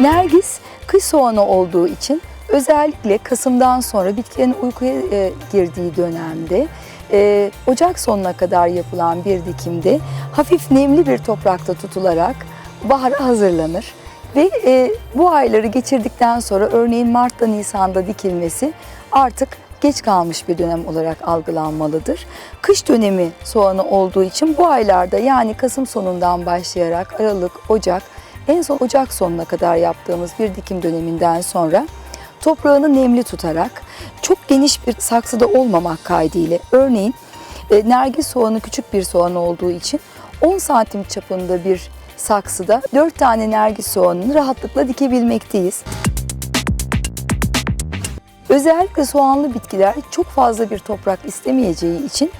Nergis kış soğanı olduğu için özellikle Kasım'dan sonra bitkilerin uykuya e, girdiği dönemde e, Ocak sonuna kadar yapılan bir dikimde hafif nemli bir toprakta tutularak bahara hazırlanır. Ve e, bu ayları geçirdikten sonra örneğin Mart'ta Nisan'da dikilmesi artık geç kalmış bir dönem olarak algılanmalıdır. Kış dönemi soğanı olduğu için bu aylarda yani Kasım sonundan başlayarak Aralık, Ocak, en son Ocak sonuna kadar yaptığımız bir dikim döneminden sonra toprağını nemli tutarak çok geniş bir saksıda olmamak kaydıyla örneğin e, nergis soğanı küçük bir soğan olduğu için 10 santim çapında bir saksıda 4 tane nergis soğanını rahatlıkla dikebilmekteyiz. Özellikle soğanlı bitkiler çok fazla bir toprak istemeyeceği için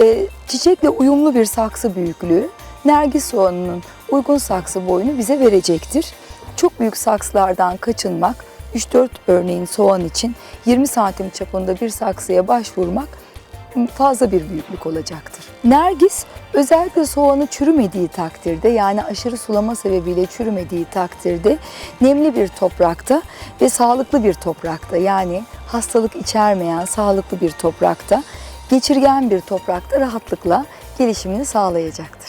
e, çiçekle uyumlu bir saksı büyüklüğü nergis soğanının uygun saksı boyunu bize verecektir. Çok büyük saksılardan kaçınmak, 3-4 örneğin soğan için 20 santim çapında bir saksıya başvurmak fazla bir büyüklük olacaktır. Nergis özellikle soğanı çürümediği takdirde yani aşırı sulama sebebiyle çürümediği takdirde nemli bir toprakta ve sağlıklı bir toprakta yani hastalık içermeyen sağlıklı bir toprakta geçirgen bir toprakta rahatlıkla gelişimini sağlayacaktır.